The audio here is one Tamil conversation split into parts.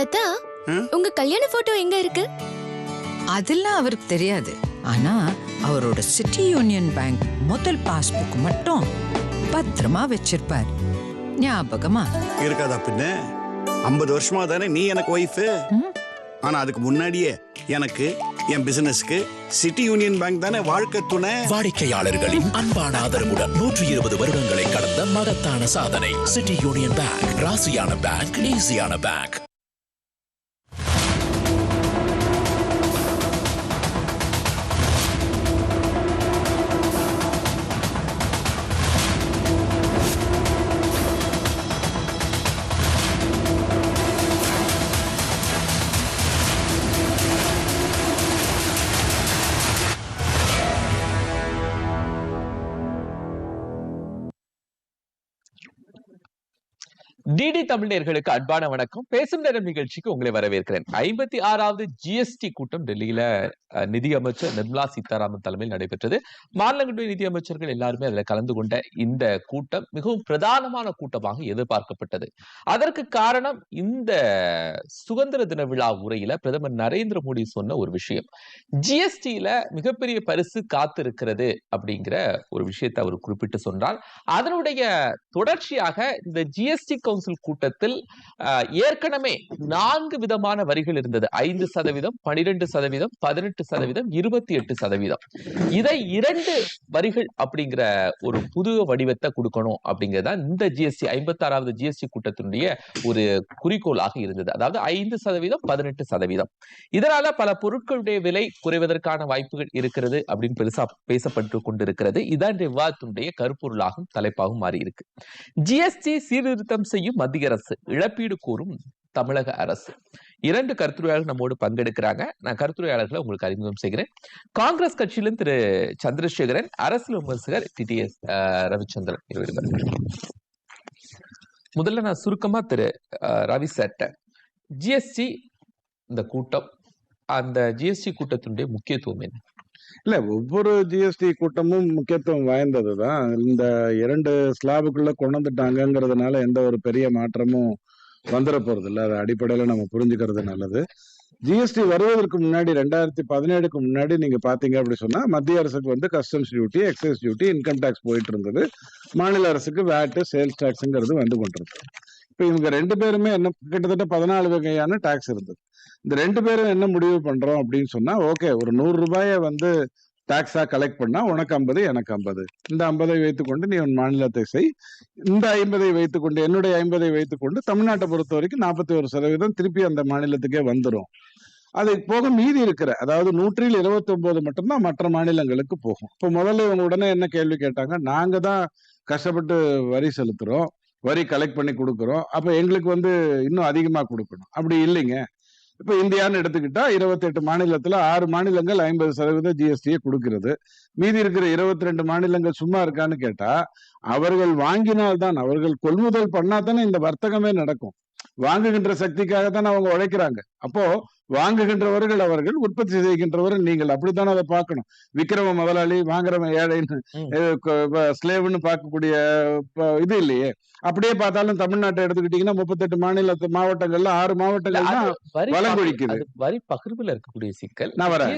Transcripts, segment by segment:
தாத்தா? உங்க கல்யாண போட்டோ எங்க இருக்கு? அதெல்லாம் அவருக்கு தெரியாது. ஆனா அவரோட சிட்டி யூனியன் பேங்க் முதல் பாஸ்புக் மட்டும் பத்திரமா வச்சிருப்பார். ஞாபகமா? இருக்காதா பின்ன? ஐம்பது வருஷமா தானே நீ எனக்கு ஒய்ஃபு. ஆனா அதுக்கு முன்னாடியே எனக்கு என் பிசினஸ்க்கு சிட்டி யூனியன் பேங்க் தானே வாழ்க்கை துணை? வாடிக்கையாளர்களின் அன்பான ஆதரவுடன் நூற்றி இருபது வருடங்களை கடந்த மகத்தான சாதனை. சிட்டி யூனியன் பேங்க் ராசியான பேங்க் ஈஸியான பேங்க் டிடி தமிழர்களுக்கு அன்பான வணக்கம். பேசும் நேரம் நிகழ்ச்சிக்கு உங்களை வரவேற்கிறேன். ஐம்பத்தி ஆறாவது ஜிஎஸ்டி கூட்டம் டெல்லியில நிதியமைச்சர் நிர்மலா சீதாராமன் தலைமையில் நடைபெற்றது. மாநிலங்களுடைய நிதியமைச்சர்கள் எல்லாருமே அதுல கலந்து கொண்ட இந்த கூட்டம் மிகவும் பிரதானமான கூட்டமாக எதிர்பார்க்கப்பட்டது. அதற்கு காரணம் இந்த சுதந்திர தின விழா உரையில பிரதமர் நரேந்திர மோடி சொன்ன ஒரு விஷயம். ஜிஎஸ்டியில மிகப்பெரிய பரிசு காத்திருக்கிறது அப்படிங்கிற ஒரு விஷயத்தை அவர் குறிப்பிட்டு சொன்னார். அதனுடைய தொடர்ச்சியாக இந்த ஜிஎஸ்டி கவுன்சில் கவுன்சில் கூட்டத்தில் ஏற்கனவே நான்கு விதமான வரிகள் இருந்தது. ஐந்து சதவீதம் பனிரெண்டு சதவீதம் பதினெட்டு சதவீதம் இருபத்தி எட்டு சதவீதம். இதை இரண்டு வரிகள் அப்படிங்கிற ஒரு புது வடிவத்தை கொடுக்கணும் அப்படிங்கிறதா இந்த ஜிஎஸ்டி ஐம்பத்தி ஆறாவது ஜிஎஸ்டி கூட்டத்தினுடைய ஒரு குறிக்கோளாக இருந்தது. அதாவது ஐந்து சதவீதம் பதினெட்டு சதவீதம். இதனால பல பொருட்களுடைய விலை குறைவதற்கான வாய்ப்புகள் இருக்கிறது அப்படின்னு பெருசா பேசப்பட்டு கொண்டிருக்கிறது. இதான் விவாதத்தினுடைய கருப்பொருளாகும் தலைப்பாகவும் மாறி இருக்கு ஜிஎஸ்டி சீர்திருத்தம் செய்யும் மத்திய அரசு. இழப்பீடு கூறும் தமிழக அரசு. இரண்டு கருத்துரையாளர்கள் நம்மோடு பங்கெடுக்கிறாங்க. நான் கருத்துரையாளர்களை உங்களுக்கு அறிமுகம் செய்கிறேன். காங்கிரஸ் கட்சியிலும் திரு சந்திரசேகரன் அரசியல் விமர்சகர் டி டி எஸ் ரவிச்சந்திரன் இருவர் முதல்ல நான் சுருக்கமா திரு ரவி சட்ட ஜிஎஸ்டி இந்த கூட்டம். அந்த ஜிஎஸ்டி கூட்டத்தினுடைய முக்கியத்துவம் என்ன? இல்ல ஒவ்வொரு ஜிஎஸ்டி கூட்டமும் முக்கியத்துவம் வாய்ந்தது தான். இந்த இரண்டு ஸ்லாபுக்குள்ள கொண்டு எந்த ஒரு பெரிய மாற்றமும் வந்துட போறது இல்லை. அது அடிப்படையில நம்ம புரிஞ்சுக்கிறது நல்லது. ஜிஎஸ்டி வருவதற்கு முன்னாடி ரெண்டாயிரத்தி பதினேழுக்கு முன்னாடி நீங்க பாத்தீங்க அப்படி சொன்னா மத்திய அரசுக்கு வந்து customs duty excise duty income tax போயிட்டு இருந்தது. மாநில அரசுக்கு வேட்டு சேல்ஸ் டேக்ஸ்ங்கிறது வந்து கொண்டிருந்தது. இப்ப இவங்க ரெண்டு பேருமே என்ன கிட்டத்தட்ட பதினாலு வகையான டாக்ஸ் இருந்தது. இந்த ரெண்டு பேரும் என்ன முடிவு பண்றோம் அப்படின்னு சொன்னா ஓகே ஒரு நூறு ரூபாயை வந்து டாக்ஸா கலெக்ட் பண்ணா உனக்கு ஐம்பது எனக்கு ஐம்பது. இந்த ஐம்பதை வைத்துக்கொண்டு நீ உன் மாநிலத்தை செய். இந்த ஐம்பதை வைத்துக்கொண்டு என்னுடைய ஐம்பதை வைத்துக்கொண்டு தமிழ்நாட்டை பொறுத்த வரைக்கும் நாற்பத்தி ஒரு சதவீதம் திருப்பி அந்த மாநிலத்துக்கே வந்துடும் அது போக மீதி இருக்கிற அதாவது நூற்றில் இருபத்தி ஒன்பது மட்டும்தான் மற்ற மாநிலங்களுக்கு போகும். இப்போ முதல்ல இவங்க உடனே என்ன கேள்வி கேட்டாங்க? நாங்க தான் கஷ்டப்பட்டு வரி செலுத்துறோம். வரி கலெக்ட் பண்ணி கொடுக்குறோம். அப்போ எங்களுக்கு வந்து இன்னும் அதிகமா கொடுக்கணும். அப்படி இல்லைங்க. இப்ப இந்தியான்னு எடுத்துக்கிட்டா இருபத்தி எட்டு மாநிலத்துல ஆறு மாநிலங்கள் ஐம்பது சதவீத ஜிஎஸ்டியை கொடுக்கிறது. மீதி இருக்கிற இருபத்தி ரெண்டு மாநிலங்கள் சும்மா இருக்கான்னு கேட்டா அவர்கள் வாங்கினால்தான் அவர்கள் கொள்முதல் பண்ணாதானே இந்த வர்த்தகமே நடக்கும். வாங்குகின்ற சக்திக்காக தானே அவங்க உழைக்கிறாங்க. அப்போ வாங்குகின்றவர்கள் அவர்கள் உற்பத்தி செய்கின்றவர்கள் நீங்கள். அப்படித்தானே அதை பார்க்கணும். விக்கிறவன் முதலாளி வாங்குறவன் ஏழைன்னு. ஸ்லேவ்னு பார்க்கக்கூடிய இது இல்லையே. அப்படியே பார்த்தாலும் தமிழ்நாட்டை எடுத்துக்கிட்டீங்கன்னா முப்பத்தெட்டு மாநில மாவட்டங்கள்ல ஆறு மாவட்டங்கள் தான் அது வரி பகிர்வுல இருக்கக்கூடிய சிக்கல். நான் வரேன்.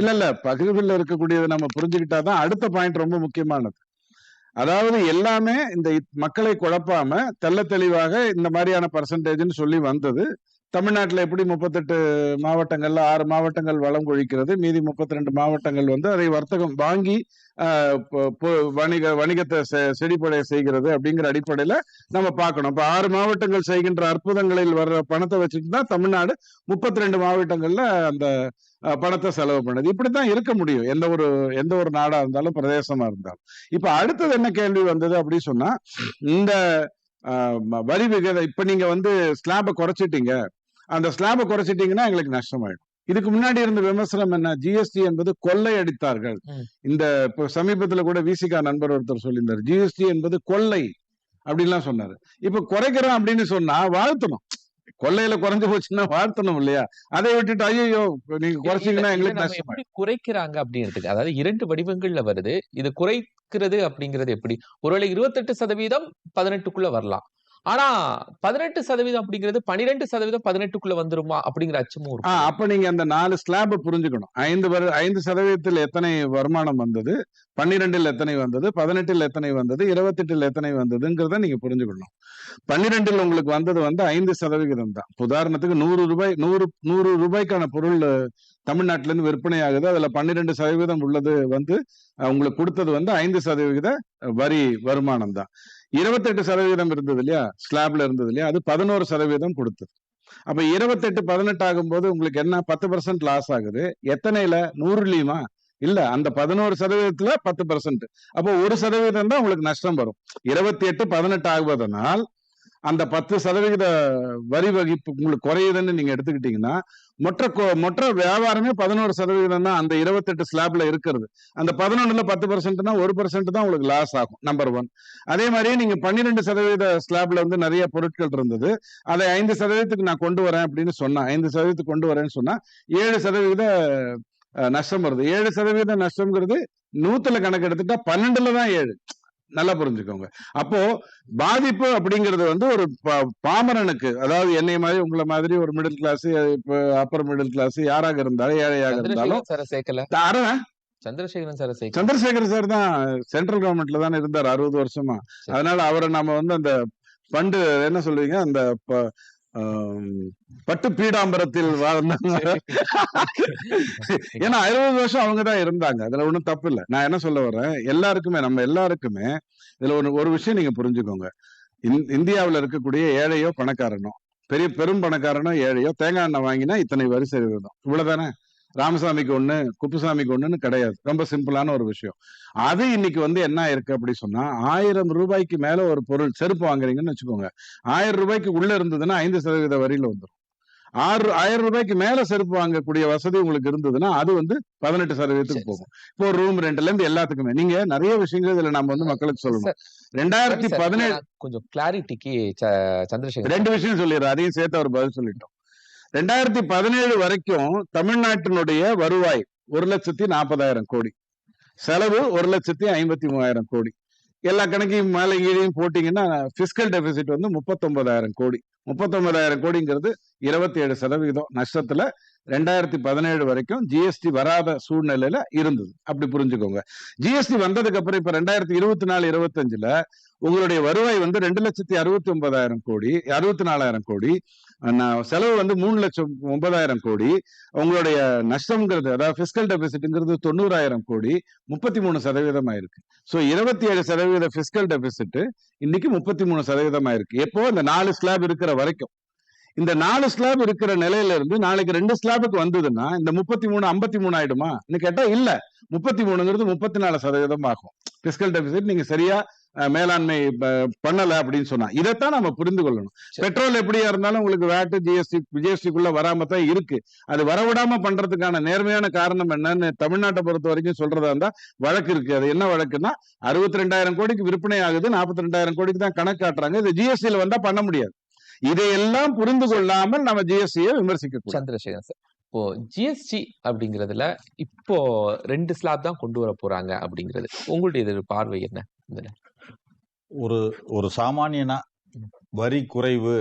இல்ல இல்ல பகிர்வில் இருக்கக்கூடியதை நம்ம புரிஞ்சுக்கிட்டாதான் அடுத்த பாயிண்ட் ரொம்ப முக்கியமானது. அதாவது எல்லாமே இந்த மக்களை குழப்பாம தெல்ல தெளிவாக இந்த மாதிரியான பர்சன்டேஜ்னு சொல்லி வந்தது. தமிழ்நாட்டுல எப்படி முப்பத்தெட்டு மாவட்டங்கள்ல ஆறு மாவட்டங்கள் வளம் கொழிக்கிறது மீதி முப்பத்தி ரெண்டு மாவட்டங்கள் வந்து அதை வர்த்தகம் வாங்கி ஆஹ், வணிக வணிகத்தை செ- செய்கிறது அப்படிங்கிற அடிப்படையில நம்ம பார்க்கணும். இப்ப ஆறு மாவட்டங்கள் செய்கின்ற அற்புதங்களில் வர்ற பணத்தை வச்சுட்டு தான் தமிழ்நாடு முப்பத்தி ரெண்டு மாவட்டங்கள்ல அந்த பணத்தை செலவு பண்ணுது. இப்படித்தான் இருக்க முடியும். எந்த ஒரு எந்த ஒரு நாடா இருந்தாலும் பிரதேசமா இருந்தாலும். இப்ப அடுத்தது என்ன கேள்வி வந்தது அப்படின்னு சொன்னா இந்த வரி விகிதம் இப்ப நீங்க வந்து ஸ்லாபை குறைச்சிட்டீங்க. அந்த ஸ்லாபை குறைச்சிட்டீங்கன்னா எங்களுக்கு நஷ்டமாயிடும். இதுக்கு முன்னாடி இருந்த விமர்சனம் என்ன? ஜிஎஸ்டி என்பது கொள்ளை அடித்தார்கள். இந்த இப்போ சமீபத்துல கூட விசிகா நண்பர் ஒருத்தர் சொல்லியிருந்தார். ஜிஎஸ்டி என்பது கொள்ளை அப்படின்லாம் சொன்னாரு. இப்ப குறைக்கிறோம் அப்படின்னு சொன்னா வாழ்த்தணும். கொள்ளையில குறைஞ்சு போச்சுன்னா வாழ்த்தணும் இல்லையா? அதை விட்டுட்டு ஐயோ நீங்க குறைச்சீங்கன்னா எங்களுக்கு நஷ்டம் குறைக்கிறாங்க அப்படின்றதுக்கு அதாவது இரண்டு வடிவங்கள்ல வருது. இது குறைக்கிறது அப்படிங்கிறது எப்படி? ஒருவேளை இருபத்தெட்டு சதவீதம் பதினெட்டுக்குள்ள வரலாம். ஆனா பதினெட்டு சதவீதம் அப்படிங்கிறது பனிரெண்டு சதவீதம் பதினெட்டுக்குள்ள வந்துருமா அப்படிங்கிற அச்சமும் இருக்கும். அப்ப நீங்க அந்த நாலு ஸ்லாப் புரிஞ்சுக்கணும். ஐந்து வரு ஐந்து சதவீதத்தில் எத்தனை வருமானம் வந்தது? பன்னிரெண்டில் எத்தனை வந்தது? பதினெட்டில் எத்தனை வந்தது? இருபத்தெட்டில் எத்தனை வந்ததுங்கிறத நீங்க புரிஞ்சுக்கணும். பன்னிரெண்டில் உங்களுக்கு வந்தது வந்து ஐந்து சதவிகிதம் தான். உதாரணத்துக்கு நூறு ரூபாய் நூறு நூறு ரூபாய்க்கான பொருள் தமிழ்நாட்டுல இருந்து விற்பனை ஆகுது அதுல பன்னிரெண்டு சதவீதம் உள்ளது வந்து உங்களுக்கு கொடுத்தது வந்து ஐந்து சதவிகித வரி வருமானம் தான். இருபத்தெட்டு சதவீதம் இருந்தது இல்லையா? ஸ்லாப்ல இருந்தது இல்லையா? அது பதினோரு சதவீதம் கொடுத்தது. அப்ப இருபத்தெட்டு பதினெட்டு ஆகும்போது உங்களுக்கு என்ன? பத்து பர்சன்ட் லாஸ் ஆகுது. எத்தனையில? நூறுலயுமா? இல்ல அந்த பதினோரு சதவீதத்துல பத்து பர்சன்ட் அப்போ ஒரு சதவீதம் தான் உங்களுக்கு நஷ்டம் வரும். இருபத்தி எட்டு பதினெட்டு ஆகுவதனால் அந்த பத்து சதவிகித வரி வகிப்பு உங்களுக்கு குறையுதுன்னு நீங்க எடுத்துக்கிட்டீங்கன்னா மொற்ற கொ- மொத்த வியாபாரமே பதினோரு சதவீதம் தான் அந்த இருபத்தெட்டு ஸ்லாப்ல இருக்கிறது. அந்த பதினொன்னுல பத்து பர்சன்ட்னா ஒரு பர்சன்ட் தான் உங்களுக்கு லாஸ் ஆகும் நம்பர் ஒன் அதே மாதிரியே நீங்க பன்னிரெண்டு சதவீத ஸ்லாப்ல வந்து நிறைய பொருட்கள் இருந்தது. அதை ஐந்து சதவீதத்துக்கு நான் கொண்டு வரேன் அப்படின்னு சொன்னா ஐந்து சதவீதத்துக்கு கொண்டு வரேன்னு சொன்னா ஏழு சதவீத நஷ்டம் வருது. ஏழு சதவீத நஷ்டம்ங்கிறது நூத்துல கணக்கு எடுத்துட்டா பன்னெண்டுல தான் ஏழு. நல்லா புரிஞ்சுக்கோங்க. அப்போ பாதிப்பு அப்படிங்கிறது வந்து ஒரு பாமரனுக்கு அதாவது என்னை மாதிரி உங்களை மாதிரி ஒரு மிடில் கிளாஸ் இப்போ அப்பர் மிடில் கிளாஸ் யாராக இருந்தாலும் ஏழையாக இருந்தாலும் சந்திரசேகரன் சார சேர்க்கல தரேன் சந்திரசேகரன் சார சேர்க்கல. சந்திரசேகர் சார் தான் சென்ட்ரல் கவர்மெண்ட்ல தானே இருந்தார் அறுபது வருஷமா. அதனால அவரை நம்ம வந்து அந்த பண்டு என்ன சொல்றீங்க அந்த பட்டு பீடாம்பரத்தில் வாழ்ந்தாங்க ஏன்னா அறுபது வருஷம் அவங்க தான் இருந்தாங்க. அதுல ஒண்ணும் தப்பு இல்லை. நான் என்ன சொல்ல வர்றேன்? எல்லாருக்குமே நம்ம எல்லாருக்குமே இதுல ஒரு ஒரு விஷயம் நீங்க புரிஞ்சுக்கோங்க. இந்- இந்தியாவுல இருக்கக்கூடிய ஏழையோ பணக்காரனோ பெரிய பெரும் பணக்காரனோ ஏழையோ தேங்காய் எண்ணெய் வாங்கினா இத்தனை வரி சதவீதம் இவ்வளவுதானே? ராமசாமிக்கு ஒண்ணு குப்புசாமிக்கு ஒண்ணுன்னு கிடையாது. ரொம்ப சிம்பிளான ஒரு விஷயம். அது இன்னைக்கு வந்து என்ன இருக்கு அப்படி சொன்னா ஆயிரம் ரூபாய்க்கு மேல ஒரு பொருள் செருப்பு வாங்குறீங்கன்னு வச்சுக்கோங்க. ஆயிரம் ரூபாய்க்கு உள்ள இருந்ததுன்னா ஐந்து சதவீத வரியில வந்துடும் ஆறு ஆயிரம் ரூபாய்க்கு மேல செருப்பு வாங்கக்கூடிய வசதி உங்களுக்கு இருந்ததுன்னா அது வந்து பதினெட்டு சதவீதத்துக்கு போகும். இப்போ ரூம் ரெண்ட்ல இருந்து எல்லாத்துக்குமே. நீங்க நிறைய விஷயங்கள் இதுல நம்ம வந்து மக்களுக்கு சொல்லணும். ரெண்டாயிரத்தி பதினேழு கொஞ்சம் கிளாரிட்டிக்கு சந்திரசேகர் ரெண்டு விஷயம் சொல்லிடுறேன். அதையும் சேர்த்து அவர் பதில் சொல்லிட்டோம். ரெண்டாயிரத்தி பதினேழு வரைக்கும் தமிழ்நாட்டினுடைய வருவாய் ஒரு லட்சத்தி நாற்பதாயிரம் கோடி. செலவு ஒரு லட்சத்தி ஐம்பத்தி மூவாயிரம் கோடி. எல்லா கணக்கையும் மேலே கீழையும் போட்டீங்கன்னா பிஸ்கல் டெபிசிட் வந்து முப்பத்தொன்பதாயிரம் கோடி. முப்பத்தொன்பதாயிரம் கோடிங்கிறது இருபத்தி ஏழு சதவீதம் நஷ்டத்துல ரெண்டாயிரத்தி பதினேழு வரைக்கும் ஜிஎஸ்டி வராத சூழ்நிலையில இருந்தது. அப்படி புரிஞ்சுக்கோங்க. ஜிஎஸ்டி வந்ததுக்கு அப்புறம் இப்ப ரெண்டாயிரத்தி இருபத்தி நாலு இருபத்தஞ்சுல உங்களுடைய வருவாய் வந்து ரெண்டு லட்சத்தி அறுபத்தி ஒன்பதாயிரம் கோடி அறுபத்தி நாலாயிரம் கோடி. நான் செலவு வந்து மூணு லட்சம் ஒன்பதாயிரம் கோடி. உங்களுடைய நஷ்டம்ங்கிறது அதாவது பிஸ்கல் டெபிசிட்ங்கிறது தொண்ணூறாயிரம் கோடி முப்பத்தி மூணு சதவீதம் ஆயிருக்கு ஸோ இருபத்தி ஏழு சதவீத பிஸ்கல் டெபிசிட் இன்னைக்கு முப்பத்தி மூணு சதவீதம் ஆயிருக்கு எப்போ? இந்த நாலு ஸ்லாப் இருக்கிற வரைக்கும். இந்த நாலு ஸ்லாப் இருக்கிற நிலையில இருந்து நாளைக்கு ரெண்டு ஸ்லாபுக்கு வந்ததுன்னா இந்த முப்பத்தி மூணு ஐம்பத்தி மூணு ஆயிடுமா கேட்டா இல்ல. முப்பத்தி மூணுங்கிறது முப்பத்தி நாலு சதவீதம் ஆகும். பிஸ்கல் டெபிசிட் நீங்க சரியா மேலாண்மை பண்ணல அப்படின்னு சொன்னா இதைத்தான் நம்ம புரிந்து கொள்ளணும். பெட்ரோல் எப்படியா இருந்தாலும் உங்களுக்கு வேட்டு ஜிஎஸ்டி ஜிஎஸ்டிக்குள்ள வராம தான் இருக்கு. அது வரவிடாம பண்றதுக்கான நேர்மையான காரணம் என்னன்னு தமிழ்நாட்டை பொறுத்த வரைக்கும் சொல்றதா இருந்தா வழக்கு இருக்கு. அது என்ன வழக்குன்னா அறுபத்தி ரெண்டாயிரம் கோடிக்கு விற்பனை ஆகுது நாற்பத்தி ரெண்டாயிரம் கோடிக்கு தான் கணக்கு காட்டுறாங்க. இது ஜிஎஸ்டியில வந்தா பண்ண முடியாது. இதையெல்லாம் புரிந்து கொள்ளாமல் நம்ம ஜிஎஸ்டியை விமர்சிக்க சந்திரசேகரன் சார் இப்போ ஜிஎஸ்டி அப்படிங்கிறதுல இப்போ ரெண்டு ஸ்லாப் தான் கொண்டு வர போறாங்க அப்படிங்கிறது. உங்களுடைய பார்வை என்ன? இதுல ஒரு ஒரு சாமானியனா? வரி குறைவு.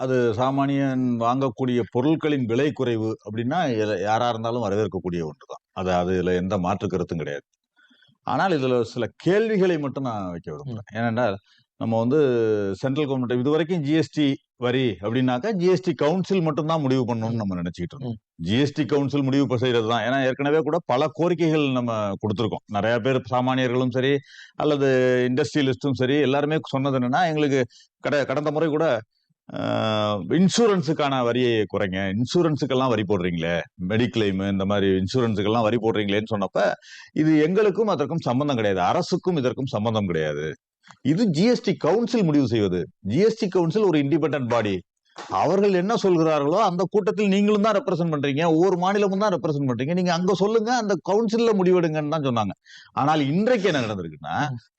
அது சாமானியன் வாங்கக்கூடிய பொருட்களின் விலை குறைவு அப்படின்னா இதுல யாரா இருந்தாலும் வரவேற்கக்கூடிய ஒன்று தான் அது அதுல எந்த மாற்று கருத்தும் கிடையாது. ஆனால் இதுல சில கேள்விகளை மட்டும் நான் வைக்க விரும்புறேன். ஏனென்றால் நம்ம வந்து சென்ட்ரல் கவர்மெண்ட் இது வரைக்கும் ஜிஎஸ்டி வரி அப்படின்னாக்கா ஜிஎஸ்டி கவுன்சில் மட்டும் தான் முடிவு பண்ணணும்னு நம்ம நினைச்சிட்டு இருந்தோம். ஜிஎஸ்டி கவுன்சில் முடிவு செய்யறது தான். ஏன்னா ஏற்கனவே கூட பல கோரிக்கைகள் நம்ம கொடுத்துருக்கோம். நிறைய பேர் சாமானியர்களும் சரி அல்லது இண்டஸ்ட்ரியலிஸ்டும் சரி எல்லாருமே சொன்னது என்னன்னா எங்களுக்கு கட கடந்த முறை கூட இன்சூரன்ஸுக்கான வரியை குறைங்க. இன்சூரன்ஸுக்கெல்லாம் வரி போடுறீங்களே? மெடிக்ளைம் இந்த மாதிரி இன்சூரன்ஸுக்கெல்லாம் வரி போடுறீங்களேன்னு சொன்னப்ப இது எங்களுக்கும் அதற்கும் சம்பந்தம் கிடையாது. அரசுக்கும் இதற்கும் சம்பந்தம் கிடையாது. இது ஜிஎஸ்டி கவுன்சில் முடிவு செய்வது. ஜிஎஸ்டி கவுன்சில் ஒரு இண்டிபெண்டன்ட் பாடி அவர்கள் என்ன சொல்கிறார்களோ அந்த கூட்டத்தில் நீங்களும் தான் ரெப்ரசென்ட் பண்றீங்க. ஒவ்வொரு மாநிலமும் தான் ரெப்ரசென்ட் பண்றீங்க. நீங்க அங்க சொல்லுங்க அந்த கவுன்சில்ல முடிவெடுங்கன்னு தான் சொன்னாங்க. ஆனால் இன்றைக்கு என்ன நடந்திருக்குன்னா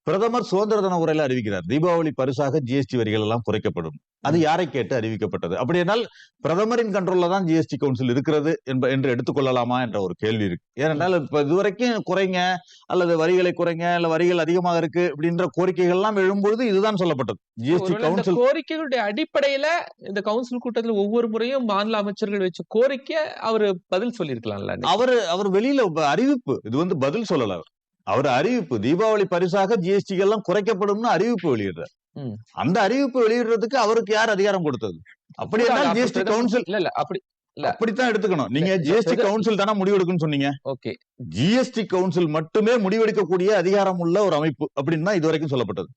பிரதமர் சுதந்திர தின உரையில அறிவிக்கிறார். தீபாவளி பரிசாக ஜிஎஸ்டி வரிகள் எல்லாம் குறைக்கப்படும். அது யாரை கேட்டு அறிவிக்கப்பட்டது? அப்படி என்றால் பிரதமரின் கண்ட்ரோல்ல தான் ஜிஎஸ்டி கவுன்சில் இருக்கிறது என்ப என்று எடுத்துக்கொள்ளலாமா என்ற ஒரு கேள்வி இருக்கு. ஏனென்றால் இப்ப இதுவரைக்கும் குறைங்க அல்லது வரிகளை குறைங்க இல்ல வரிகள் அதிகமாக இருக்கு அப்படின்ற கோரிக்கைகள் எல்லாம் எழும்பொழுது இதுதான் சொல்லப்பட்டது. ஜிஎஸ்டி கவுன்சில் கோரிக்கைகளுடைய அடிப்படையில இந்த கவுன்சில் கூட்டத்துல ஒவ்வொரு முறையும் மாநில அமைச்சர்கள் வச்ச கோரிக்கை அவரு பதில் சொல்லியிருக்கலாம்ல. அவர் அவர் வெளியில அறிவிப்பு இது வந்து பதில் சொல்லல அவர் அறிவிப்பு தீபாவளி பரிசாக ஜிஎஸ்டி எல்லாம் குறைக்கப்படும்னு அறிவிப்பு வெளியிடுறார். அந்த அறிவிப்பு வெளியிடுறதுக்கு அவருக்கு யார் அதிகாரம் கொடுத்தது? அப்படி ஜிஎஸ்டி கவுன்சில் இல்ல இல்ல அப்படி. அப்படித்தான் எடுத்துக்கணும். நீங்க ஜிஎஸ்டி கவுன்சில் தானே முடிவெடுக்குன்னு சொன்னீங்க. ஓகே. ஜிஎஸ்டி கவுன்சில் மட்டுமே முடிவெடுக்கக்கூடிய அதிகாரம் உள்ள ஒரு அமைப்பு அப்படின்னு தான் இதுவரைக்கும் சொல்லப்பட்டது.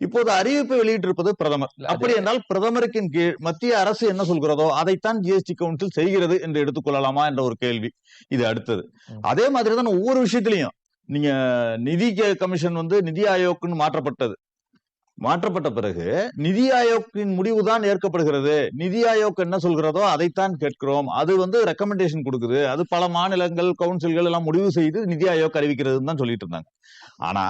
இப்போது அறிவிப்பை வெளியிட்டிருப்பது பிரதமர். அப்படி என்றால் பிரதமருக்கின் கீழ் மத்திய அரசு என்ன சொல்கிறதோ அதைத்தான் ஜிஎஸ்டி கவுன்சில் செய்கிறது என்று எடுத்துக்கொள்ளலாமா என்ற ஒரு கேள்வி. இது அடுத்தது. அதே மாதிரி தான் ஒவ்வொரு விஷயத்திலையும் நீங்க நிதி கமிஷன் வந்து நிதி ஆயோக்குன்னு மாற்றப்பட்டது. மாற்றப்பட்ட பிறகு நிதி ஆயோக்கின் முடிவு தான் ஏற்கப்படுகிறது. நிதி ஆயோக் என்ன சொல்கிறதோ அதைத்தான் கேட்கிறோம். அது வந்து ரெக்கமெண்டேஷன் கொடுக்குது. அது பல மாநிலங்கள் கவுன்சில்கள் எல்லாம் முடிவு செய்து நிதி ஆயோக் அறிவிக்கிறதுன்னு தான் சொல்லிட்டு இருந்தாங்க. ஆனா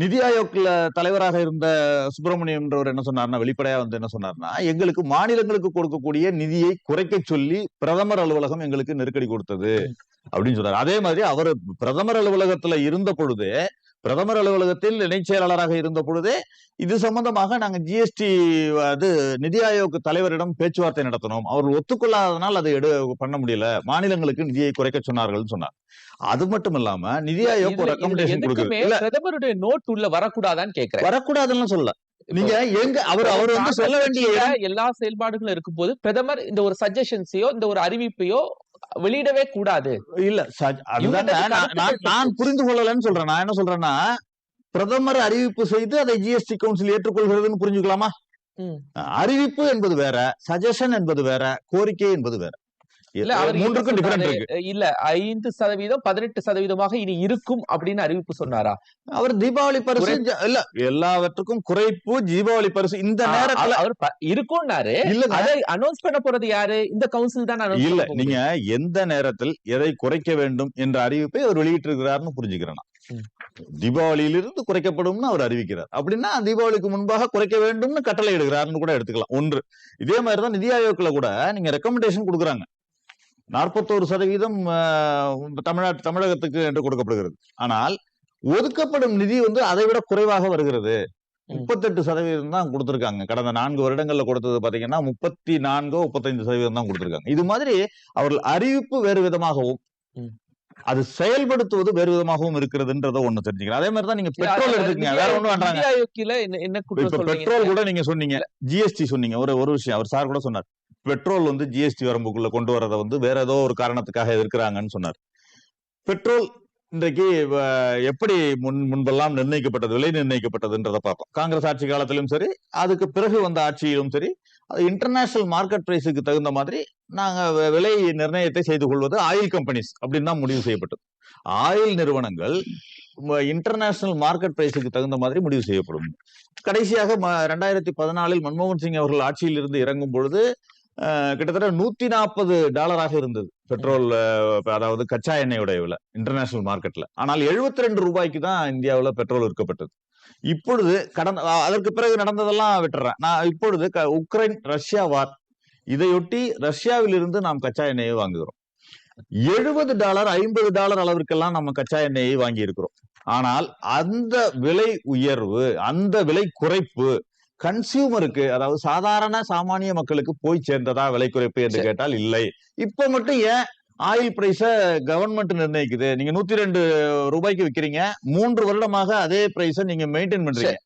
நிதி ஆயோக்ல தலைவராக இருந்த சுப்பிரமணியம் என்றவர் என்ன சொன்னார்னா வெளிப்படையா வந்து என்ன சொன்னார்னா எங்களுக்கு மாநிலங்களுக்கு கொடுக்கக்கூடிய நிதியை குறைக்க சொல்லி பிரதமர் அலுவலகம் எங்களுக்கு நெருக்கடி கொடுத்தது. அப்படின்னு சொன்னார். அதே மாதிரி அவர் பிரதமர் அலுவலகத்துல இருந்த பொழுதே பிரதமர் அலுவலகத்தில் இணைச் செயலாளராக இருந்த பொழுதே இது சம்பந்தமாக நாங்க ஜிஎஸ்டி அது நிதி ஆயோக் தலைவரிடம் பேச்சுவார்த்தை நடத்தினோம். அவர்கள் ஒத்துக்கொள்ளாதனால் அதை எடு பண்ண முடியல. மாநிலங்களுக்கு நிதியை குறைக்க சொன்னார்கள் சொன்னார். அது மட்டும் இல்லாம நிதி ஆயோக் ஒரு ரெக்கமெண்டேஷன் கொடுக்குது. பிரதமருடைய நோட் உள்ள வரக்கூடாதான்னு கேக்குறேன் வரக்கூடாதுன்னு சொல்லல நீங்க எங்க அவர் அவர் வந்து சொல்ல வேண்டிய எல்லா செயல்பாடுகளும் இருக்கும்போது பிரதமர் இந்த ஒரு சஜஷன்ஸையோ இந்த ஒரு அறிவிப்பையோ வெளியிடவே கூடாது. இல்ல நான் புரிந்து கொள்ளலன்னு சொல்றேன். நான் என்ன சொல்றேன்னா பிரதமர் அறிவிப்பு செய்து அதை ஜிஎஸ்டி கவுன்சில் ஏற்றுக்கொள்கிறதுன்னு புரிஞ்சுக்கலாமா. அறிவிப்பு என்பது வேற சஜஷன் என்பது வேற கோரிக்கை என்பது வேற. மூன்றுக்கும் டிஃபரெண்ட்? இருக்கு. இல்ல ஐந்து சதவீதம் பதினெட்டு சதவீதமாக இனி இருக்கும் அப்படின்னு அறிவிப்பு சொன்னாரா? அவர் தீபாவளி பரிசு இல்ல எல்லாவற்றுக்கும் குறைப்பு தீபாவளி பரிசு இந்த நேரத்துல அவர் இருக்கும்னாரு. இல்லங்க. அதை அனௌன்ஸ் பண்ண போறது யாரு? இந்த கவுன்சில் தான் இல்ல. நீங்க எந்த நேரத்தில் எதை குறைக்க வேண்டும் என்ற அறிவிப்பை அவர் வெளியிட்டிருக்கிறார்னு புரிஞ்சுக்கிறேன் நான். ம். தீபாவளியிலிருந்து குறைக்கப்படும்னு அவர் அறிவிக்கிறார். அப்படின்னா தீபாவளிக்கு முன்பாக குறைக்க வேண்டும்னு கட்டளை இடுகிறார்னு கூட எடுத்துக்கலாம். ஒன்று. இதே மாதிரிதான் நிதி ஆயோக்ல கூட நீங்க ரெக்கமெண்டேஷன் கொடுக்குறாங்க. நாற்பத்தோரு சதவீதம் தமிழ்நாட்டு தமிழகத்துக்கு என்று கொடுக்கப்படுகிறது. ஆனால் ஒதுக்கப்படும் நிதி வந்து அதை விட குறைவாக வருகிறது. முப்பத்தெட்டு சதவீதம் தான் கொடுத்திருக்காங்க. கடந்த நான்கு வருடங்கள்ல கொடுத்தது பாத்தீங்கன்னா முப்பத்தி நான்கோ முப்பத்தைந்து சதவீதம் தான் கொடுத்திருக்காங்க. இது மாதிரி அவர்கள் அறிவிப்பு வேறு விதமாகவும். அது செயல்படுத்துவது வேறு விதமாகவும் இருக்கிறதுன்றத ஒண்ணு தெரிஞ்சுக்கலாம் அதே மாதிரி தான் நீங்க பெட்ரோல் எடுத்துக்கங்க வேற ஒண்ணும் சொல்றீங்க? பெட்ரோல் கூட நீங்க சொன்னீங்க. ஜிஎஸ்டி சொன்னீங்க. ஒரு ஒரு விஷயம். அவர் சார் கூட சொன்னார். பெட்ரோல் வந்து ஜிஎஸ்டி வரம்புக்குள்ள கொண்டு வரதை வந்து வேற ஏதோ ஒரு காரணத்துக்காக எதிர்க்கிறாங்கன்னு சொன்னார். பெட்ரோல் இன்றைக்கு எப்படி முன் முன்பெல்லாம் நிர்ணயிக்கப்பட்டது விலை நிர்ணயிக்கப்பட்டதுன்றதை பார்ப்போம். காங்கிரஸ் ஆட்சி காலத்திலும் சரி அதுக்கு பிறகு வந்த ஆட்சியிலும் சரி அது இன்டர்நேஷனல் மார்க்கெட் பிரைஸுக்கு தகுந்த மாதிரி நாங்கள் விலை நிர்ணயத்தை செய்து கொள்வது ஆயில் கம்பெனிஸ் அப்படின்னு தான் முடிவு செய்யப்பட்டது. ஆயில் நிறுவனங்கள் இன்டர்நேஷனல் மார்க்கெட் பிரைஸுக்கு தகுந்த மாதிரி முடிவு செய்யப்படும். கடைசியாக ம- ரெண்டாயிரத்தி பதினாலில் மன்மோகன் சிங் அவர்கள் ஆட்சியில் இருந்து இறங்கும் பொழுது கிட்டத்தட்ட நூத்தி நாற்பது டாலராக இருந்தது பெட்ரோல் அதாவது கச்சா எண்ணெயோட விலை இன்டர்நேஷனல் மார்க்கெட்ல ஆனால் 72 ரெண்டு ரூபாய்க்கு தான் இந்தியாவில் பெட்ரோல் விற்கப்பட்டது. இப்பொழுது கடந்த அதற்கு பிறகு நடந்ததெல்லாம் விட்டுறேன். நான் இப்பொழுது க- உக்ரைன் ரஷ்யா வார் இதையொட்டி ரஷ்யாவிலிருந்து நாம் கச்சா எண்ணெயை வாங்குகிறோம். எழுபது டாலர் ஐம்பது டாலர் அளவிற்கெல்லாம் நம்ம கச்சா எண்ணெயை வாங்கி இருக்கிறோம் ஆனால் அந்த விலை உயர்வு அந்த விலை குறைப்பு கன்சியூமருக்கு அதாவது சாதாரண சாமானிய மக்களுக்கு போய் சேர்ந்ததா விலை குறைப்பு என்று. கேட்டால் இல்லை. இப்ப மட்டும் ஏன் ஆயில் பிரைஸ கவர்மெண்ட் நிர்ணயிக்குது? நீங்க நூத்தி ரெண்டு ரூபாய்க்கு விக்கிறீங்க. மூன்று வருடமாக அதே பிரைஸ நீங்க மெயின்டைன் பண்றீங்க.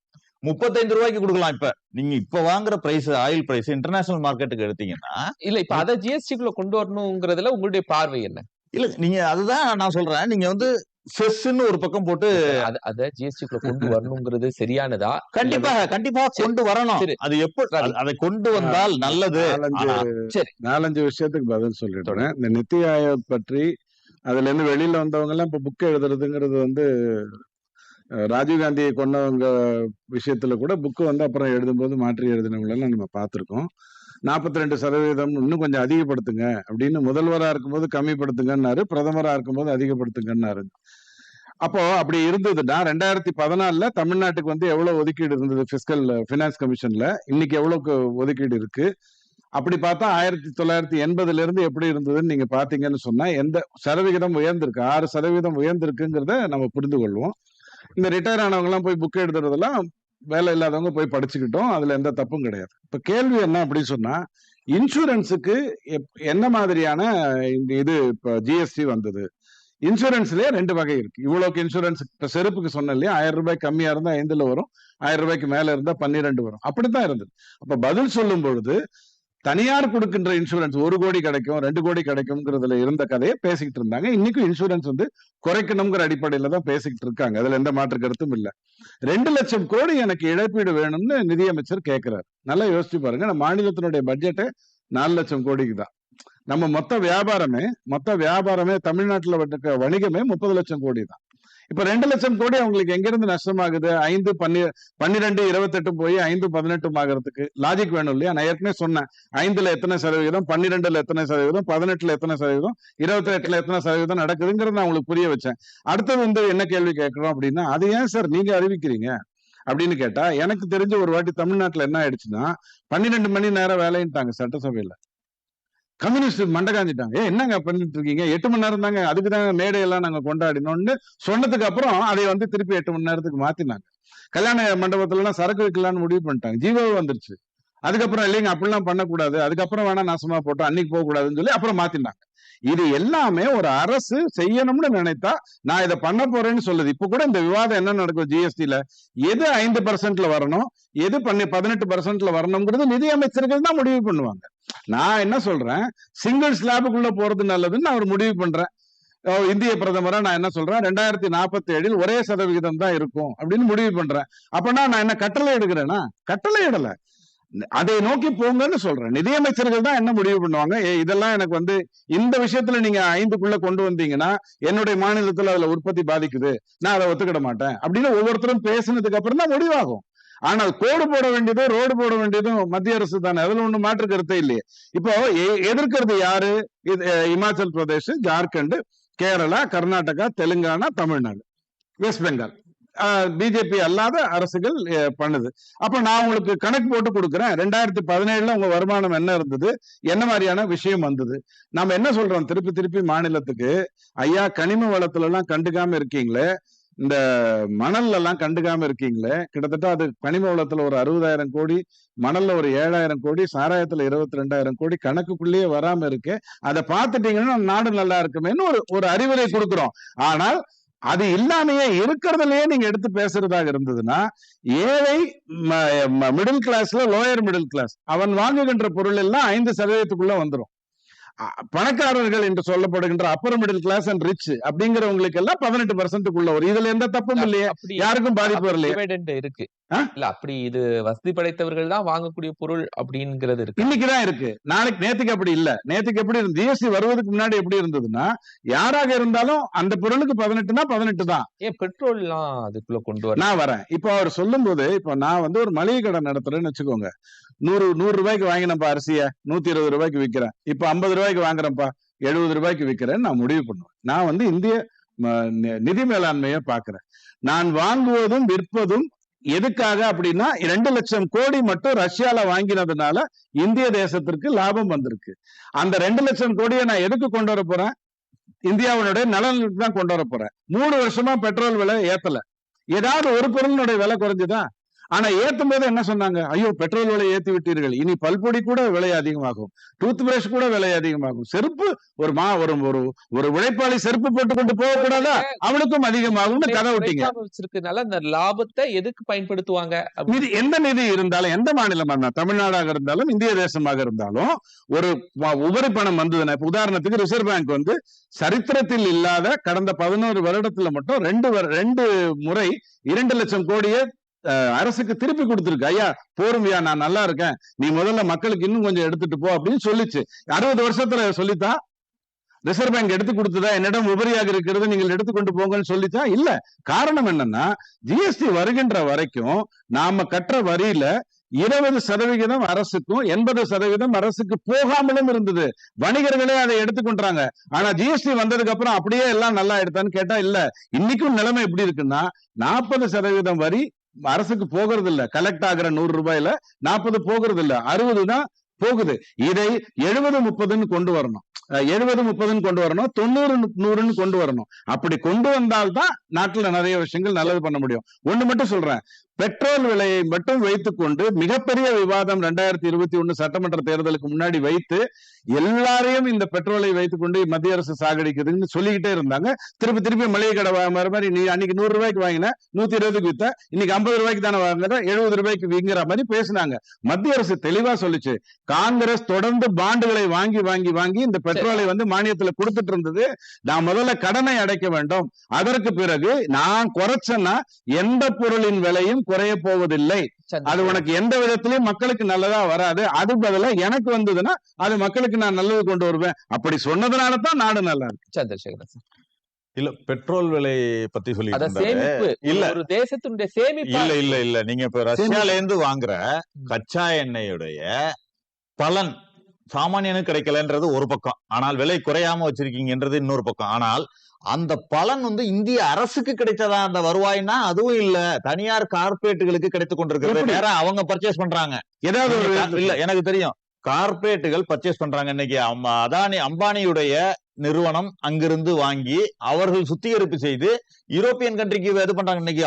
முப்பத்தைந்து ரூபாய்க்கு கொடுக்கலாம் இப்ப. நீங்க இப்ப வாங்குற பிரைஸ் ஆயில் பிரைஸ் இன்டர்நேஷனல் மார்க்கெட்டுக்கு எடுத்தீங்கன்னா இல்ல இப்ப அதை ஜிஎஸ்டிக்குள்ள கொண்டு வரணுங்கிறதுல உங்களுடைய பார்வை என்ன? இல்ல நீங்க அதுதான் நான் சொல்றேன். நீங்க வந்து செஸ்ன்னு ஒரு பக்கம் போட்டு அத- அத ஜிஎஸ்டிக்குள்ள கொண்டு வரணுங்கிறது சரியானதா கண்டிப்பாக கண்டிப்பாக சரி. கொண்டு வரணும் சரி. அது எப்படி சரி. அது- கொண்டு வந்தால் நல்லது நாலஞ்சு. நாலஞ்சு விஷயத்துக்கு பதில் சொல்லிடுறேன் இந்த நித்தி ஆயோக் பற்றி அதுல இருந்து வெளியில வந்தவங்க எல்லாம் இப்ப புக் எழுதுறதுங்கிறது வந்து அஹ், ராஜீவ்காந்தியை கொண்டவங்க விஷயத்துல கூட புக்கு வந்து அப்புறம் எழுதும்போது மாற்றி எழுதினவங்க எல்லாம் நம்ம பார்த்திருக்கோம் நாற்பத்தி ரெண்டு சதவீதம் இன்னும் கொஞ்சம் அதிகப்படுத்துங்க அப்படின்னு முதல்வரா இருக்கும்போது கம்மிப்படுத்துங்கன்னாரு பிரதமரா இருக்கும்போது அதிகப்படுத்துங்கன்னாரு அப்போ அப்படி இருந்ததுன்னா ரெண்டாயிரத்தி பதினாலுல தமிழ்நாட்டுக்கு வந்து எவ்வளவு ஒதுக்கீடு இருந்தது பிசிக்கல் பினான்ஸ் கமிஷன்ல இன்னைக்கு எவ்வளவுக்கு ஒதுக்கீடு இருக்கு? அப்படி பார்த்தா ஆயிரத்தி தொள்ளாயிரத்தி எண்பதுல இருந்து எப்படி இருந்ததுன்னு நீங்க பாத்தீங்கன்னு சொன்னா எந்த சதவிகிதம் உயர்ந்திருக்கு? ஆறு சதவீதம் உயர்ந்திருக்குங்கிறத நம்ம புரிந்து கொள்வோம். இந்த ரிட்டையர் ஆனவங்க எல்லாம் போய் புக் எடுத்துறதெல்லாம் வேலை இல்லாதவங்க போய் படிச்சுக்கிட்டோம். அதுல எந்த தப்பும் கிடையாது. இப்ப கேள்வி என்ன அப்படின்னு சொன்னா இன்சூரன்ஸுக்கு எப்- என்ன மாதிரியான இந்த இது இப்ப ஜிஎஸ்டி வந்தது? இன்சூரன்ஸ்லயே ரெண்டு வகை இருக்கு. இவ்வளவுக்கு இன்சூரன்ஸ் இப்ப செருப்புக்கு சொன்னேன் இல்லையா ஆயிரம் ரூபாய் கம்மியா இருந்தா ஐந்துல வரும் ஆயிரம் ரூபாய்க்கு மேல இருந்தா பன்னிரெண்டு வரும். அப்படித்தான் இருந்தது. அப்ப பதில் சொல்லும் பொழுது தனியார் கொடுக்கின்ற இன்சூரன்ஸ் ஒரு கோடி கிடைக்கும் ரெண்டு கோடி கிடைக்கும்ங்கிறதுல இருந்த கதையை பேசிக்கிட்டு இருந்தாங்க. இன்னைக்கும் இன்சூரன்ஸ் வந்து குறைக்கணுங்கிற அடிப்படையில தான் பேசிக்கிட்டு இருக்காங்க. அதுல எந்த மாற்று கருத்தும் இல்ல. ரெண்டு லட்சம் கோடி எனக்கு இழப்பீடு வேணும்னு நிதியமைச்சர் கேட்கிறார் நல்லா யோசிச்சு பாருங்க. நம்ம மாநிலத்தினுடைய பட்ஜெட்டே நாலு லட்சம் கோடிக்கு தான். நம்ம மொத்த வியாபாரமே மொத்த வியாபாரமே தமிழ்நாட்டுல இருக்க வணிகமே முப்பது லட்சம் கோடி தான். இப்ப ரெண்டு லட்சம் கோடி அவங்களுக்கு எங்கிருந்து நஷ்டமாகுது? ஐந்து பன்னி பன்னிரெண்டு இருபத்தெட்டு போய் ஐந்து பதினெட்டும் ஆகிறதுக்கு லாஜிக் வேணும் இல்லையா? நான் ஏற்கனவே சொன்னேன். ஐந்துல எத்தனை சதவீதம்? பன்னிரெண்டுல எத்தனை சதவீதம்? பதினெட்டுல எத்தனை சதவீதம்? இருபத்தி எட்டுல எத்தனை சதவீதம் நடக்குதுங்கிறத நான் உங்களுக்கு புரிய வச்சேன். அடுத்தது வந்து என்ன கேள்வி கேட்கிறோம் அப்படின்னா அது ஏன் சார் நீங்க அறிவிக்கிறீங்க? அப்படின்னு கேட்டா எனக்கு தெரிஞ்ச ஒரு வாட்டி தமிழ்நாட்டுல என்ன ஆயிடுச்சுன்னா பன்னிரெண்டு மணி நேரம் வேலைன்ட்டாங்க சட்டசபையில. கம்யூனிஸ்ட் மண்டை காஞ்சிட்டாங்க ஏ என்னங்க பண்ணிட்டு இருக்கீங்க? எட்டு மணி நேரம் தாங்க. அதுக்கு தாங்க மேடையெல்லாம் நாங்க கொண்டாடினோம்னு சொன்னதுக்கு அப்புறம் அதை வந்து திருப்பி எட்டு மணி நேரத்துக்கு மாத்தினாங்க. கல்யாண மண்டபத்துல எல்லாம் சரக்கு வைக்கலாம்னு முடிவு பண்ணிட்டாங்க. ஜீவோ வந்துருச்சு. அதுக்கப்புறம் இல்லைங்க அப்படிலாம் பண்ணக்கூடாது. அதுக்கப்புறம் வேணா நாசமா போட்டோம். அன்னைக்கு போக கூடாதுன்னு சொல்லி அப்புறம் மாத்தினாங்க. இது எல்லாமே ஒரு அரசு செய்யணும்னு நினைத்தா நான் இதை பண்ண போறேன்னு சொல்லுது. இப்ப கூட இந்த விவாதம் என்ன நடக்கும் ஜிஎஸ்டில எது ஐந்து பர்சன்ட்ல வரணும்? எது பண்ணி பதினெட்டு பர்சன்ட்ல வரணுங்கிறது நிதி அமைச்சர்கள் தான் முடிவு பண்ணுவாங்க. நான் என்ன சொல்றேன்? சிங்கிள் ஸ்லாபுக்குள்ள போறது நல்லதுன்னு நான் ஒரு முடிவு பண்றேன். இந்திய பிரதமரா நான் என்ன சொல்றேன்? ரெண்டாயிரத்தி நாற்பத்தி ஏழில் ஒரே சதவிகிதம் தான் இருக்கும் அப்படின்னு முடிவு பண்றேன். அப்பனா நான் என்ன கட்டளை எடுக்கிறேன்னா கட்டளை இடல. அதை நோக்கி போங்கன்னு சொல்றேன். நிதியமைச்சர்கள் தான் என்ன முடிவு பண்ணுவாங்க? இதெல்லாம் எனக்கு வந்து இந்த விஷயத்துல நீங்க ஐந்துக்குள்ள கொண்டு வந்தீங்கன்னா என்னுடைய மாநிலத்துல அதுல உற்பத்தி பாதிக்குது. நான் அதை ஒத்துக்கிட மாட்டேன். அப்படின்னு ஒவ்வொருத்தரும் பேசினதுக்கு அப்புறம் தான் முடிவாகும். ஆனால் கோடு போட வேண்டியதும் ரோடு போட வேண்டியதும் மத்திய அரசு தானே. அதுல ஒண்ணு மாற்று கருத்தே இல்லையே. இப்போ எதிர்க்கிறது யாரு? இது இமாச்சல் பிரதேஷ் ஜார்க்கண்ட் கேரளா கர்நாடகா தெலுங்கானா தமிழ்நாடு. வெஸ்ட் பெங்கால். பிஜேபி அல்லாத அரசுகள் பண்ணுது. அப்ப நான் உங்களுக்கு கணக்கு போட்டு கொடுக்குறேன். ரெண்டாயிரத்தி பதினேழுல உங்க வருமானம் என்ன இருந்தது? என்ன மாதிரியான விஷயம் வந்தது? நாம என்ன சொல்றோம்? திருப்பி திருப்பி மாநிலத்துக்கு ஐயா கனிம வளத்துல எல்லாம் கண்டுக்காம இருக்கீங்களே? இந்த மணல்ல எல்லாம் கண்டுக்காம இருக்கீங்களே? கிட்டத்தட்ட அது கனிம வளத்துல ஒரு அறுபதாயிரம் கோடி மணல்ல ஒரு ஏழாயிரம் கோடி சாராயத்துல இருபத்தி ரெண்டாயிரம் கோடி கணக்குக்குள்ளேயே வராம இருக்கு. அதை பார்த்துட்டீங்கன்னா நாடு நல்லா இருக்குமேன்னு ஒரு ஒரு அறிவுரை கொடுக்கிறோம். ஆனால் அது இல்லாமையே இருக்கிறதுலயே நீங்க எடுத்து பேசுறதாக இருந்ததுன்னா ஏழை மிடில் கிளாஸ்ல லோயர் மிடில் கிளாஸ் அவன் வாங்குகின்ற பொருள் எல்லாம் ஐந்து சதவீதத்துக்குள்ள வந்துடும் பணக்காரர்கள் என்று சொல்லப்படுகின்ற upper middle class and rich அப்படிங்கிறவங்களுக்கு எல்லாம் பதினெட்டு பர்சன்ட்டுக்குள்ள வரும். இதுல எந்த தப்பும் இல்லையே. யாருக்கும் பாதிப்பு வரலையே. இருக்கு? இல்ல அப்படி இது வசதி படைத்தவர்கள் தான் வாங்கக்கூடிய பொருள் அப்படிங்கிறது இருக்கு. இன்னைக்குதான் இருக்கு. நாளைக்கு நேத்துக்கு அப்படி இல்ல. நேத்துக்கு எப்படி இருந்து ஜிஎஸ்டி வருவதற்கு முன்னாடி எப்படி இருந்ததுன்னா யாராக இருந்தாலும் அந்த பொருளுக்கு பதினெட்டுனா பதினெட்டு தான். ஏன் பெட்ரோல்லாம் அதுக்குள்ள கொண்டு வர நான் வரேன். இப்போ அவர் சொல்லும்போது இப்போ நான் வந்து ஒரு மளிகை கடை நடத்துறேன்னு வச்சுக்கோங்க. நூறு நூறு ரூபாய்க்கு வாங்கினப்பா அரிசிய. நூத்தி இருபது ரூபாய்க்கு விற்கிறேன் இப்ப ஐம்பது ரூபாய்க்கு வாங்குறேன்ப்பா. எழுபது ரூபாய்க்கு விற்கிறேன்னு நான் முடிவு பண்ணுவேன். நான் வந்து இந்திய நிதி மேலாண்மையை பார்க்கிறேன். நான் வாங்குவதும் விற்பதும் எதுக்காக அப்படின்னா ரெண்டு லட்சம் கோடி மட்டும் ரஷ்யால வாங்கினதுனால இந்திய தேசத்திற்கு லாபம் வந்திருக்கு. அந்த ரெண்டு லட்சம் கோடியை நான் எதுக்கு கொண்டு வர போறேன்? இந்தியாவினுடைய நலனுக்கு தான் கொண்டு வர போறேன். மூணு வருஷமா பெட்ரோல் விலை ஏத்தல. ஏதாவது ஒரு பொருளினுடைய விலை குறைஞ்சுதான் ஆனா ஏத்தும் போது என்ன சொன்னாங்க? ஐயோ பெட்ரோல் விலை ஏத்தி விட்டீர்கள். இனி பல்பொடி கூட விலை அதிகமாகும். டூத் பிரஷ் கூட விலை அதிகமாகும். செருப்பு ஒரு மா ஒரு ஒரு ஒரு உழைப்பாளி செருப்பு போட்டு கொண்டு போக கூடாதா அவனுக்கும் அதிகமாகும்னு கதை விட்டீங்க குறைக்காம வச்சிருக்கனால அந்த லாபத்தை எதுக்கு பயன்படுத்துவாங்க? நிதி எந்த நிதி இருந்தாலும் எந்த மாநிலமா இருந்தாலும் தமிழ்நாடாக இருந்தாலும் இந்திய தேசமாக இருந்தாலும் ஒரு உபரி பணம் வந்ததுன்னா உதாரணத்துக்கு ரிசர்வ் பேங்க் வந்து சரித்திரத்தில் இல்லாத கடந்த பதினோரு வருடத்துல மட்டும் ரெண்டு ரெண்டு முறை இரண்டு லட்சம் கோடியை அரசுக்கு திருப்பி கொடுத்துருக்கு. ஐயா போரும்யா நான் நல்லா இருக்கேன். நீ முதல்ல மக்களுக்கு இன்னும் கொஞ்சம் எடுத்துட்டு போ அப்படின்னு சொல்லிச்சு. அறுபது வருஷத்துல சொல்லித்தா? ரிசர்வ் பேங்க் எடுத்து கொடுத்ததா? என்னிடம் உபரியாக இருக்கிறது நீங்கள் எடுத்துக்கொண்டு போங்கன்னு சொல்லிச்சா இல்ல. காரணம் என்னன்னா ஜிஎஸ்டி வருகின்ற வரைக்கும் நாம கட்டுற வரியில இருபது சதவிகிதம் அரசுக்கும் எண்பது சதவீதம் அரசுக்கு போகாமலும் இருந்தது. வணிகர்களே அதை எடுத்துக்கொண்டாங்க ஆனா ஜிஎஸ்டி வந்ததுக்கு அப்புறம் அப்படியே எல்லாம் நல்லா எடுத்தான்னு கேட்டா இல்ல. இன்னைக்கும் நிலைமை எப்படி இருக்குன்னா நாற்பது சதவீதம் வரி அரசுக்கு போகிறது இல்ல கலெக்ட் ஆகிற நூறு ரூபாயில நாற்பது போகிறது இல்ல அறுபது தான் போகுது. இதை எழுபது முப்பதுன்னு கொண்டு வரணும். எழுபது முப்பதுன்னு கொண்டு வரணும். தொண்ணூறு நூறுன்னு கொண்டு வரணும். அப்படி கொண்டு வந்தால்தான் நாட்டுல நிறைய விஷயங்கள் நல்லது பண்ண முடியும். ஒண்ணு மட்டும் சொல்றேன். பெட்ரோல் விலையை மட்டும் வைத்துக்கொண்டு மிகப்பெரிய விவாதம் ரெண்டாயிரத்தி இருபத்தி ஒண்ணு சட்டமன்ற தேர்தலுக்கு முன்னாடி வைத்து எல்லாரையும் இந்த பெட்ரோலை வைத்துக்கொண்டு மத்திய அரசு சாகடிக்குதுன்னு சொல்லிக்கிட்டே இருந்தாங்க. திருப்பி திருப்பி மளிகை கடை வாங்குற மாதிரி நீ அன்னைக்கு நூறு ரூபாய்க்கு வாங்கின நூத்தி இருபதுக்கு வித்த இன்னைக்கு ஐம்பது ரூபாய்க்கு தானே வாங்குற எழுபது ரூபாய்க்கு விங்கிற மாதிரி பேசினாங்க. மத்திய அரசு தெளிவா சொல்லுச்சு காங்கிரஸ் தொடர்ந்து பாண்டுகளை வாங்கி வாங்கி வாங்கி இந்த பெட்ரோலை வந்து மானியத்துல கொடுத்துட்டு இருந்தது. நான் முதல்ல கடனை அடைக்க வேண்டும். அதற்கு பிறகு நான் குறைச்சேன்னா எந்த பொருளின் விலையும் குறைய போவதில்லை. அது உனக்கு எந்த விதத்திலயும் மக்களுக்கு நல்லதா வராது. அது பதிலா எனக்கு வந்ததுன்னா அது மக்களுக்கு நான் நல்லது கொண்டு வருவேன். அப்படி சொன்னதுனால தான் நாடு நல்லா இருக்கு. சந்திரசேகரன் சார். இல்ல பெட்ரோல் விலை பத்தி சேமிப்பு. இல்ல. ஒரு தேசத்தினுடைய சேமிப்பு. இல்ல இல்ல இல்ல. நீங்க இப்ப ரஷ்யால இருந்து வாங்குற கச்சா எண்ணெயுடைய பலன் சாமானியனுக்கு கிடைக்கலன்றது ஒரு பக்கம். ஆனால் விலை குறையாம வச்சிருக்கீங்கன்றது இன்னொரு பக்கம். ஆனால் அந்த பலன் வந்து இந்திய அரசுக்கு கிடைச்சதா அந்த வருவாய்னா அதுவும் இல்ல. தனியார் கார்பரேட்டுகளுக்கு கிடைத்து கொண்டிருக்கிறது. எப்படி? நேரா அவங்க பர்ச்சேஸ் பண்றாங்க. ஏதாவது ஒரு இல்ல எனக்கு தெரியும். கார்பரேட்டுகள் பர்ச்சேஸ் பண்றாங்க. இன்னைக்கு அதானி அம்பானியுடைய நிறுவனம் அங்கிருந்து வாங்கி அவர்கள் சுத்திகரிப்பு செய்து யூரோப்பியன் கண்ட்ரிக்கு இது பண்றாங்க. இன்னைக்கு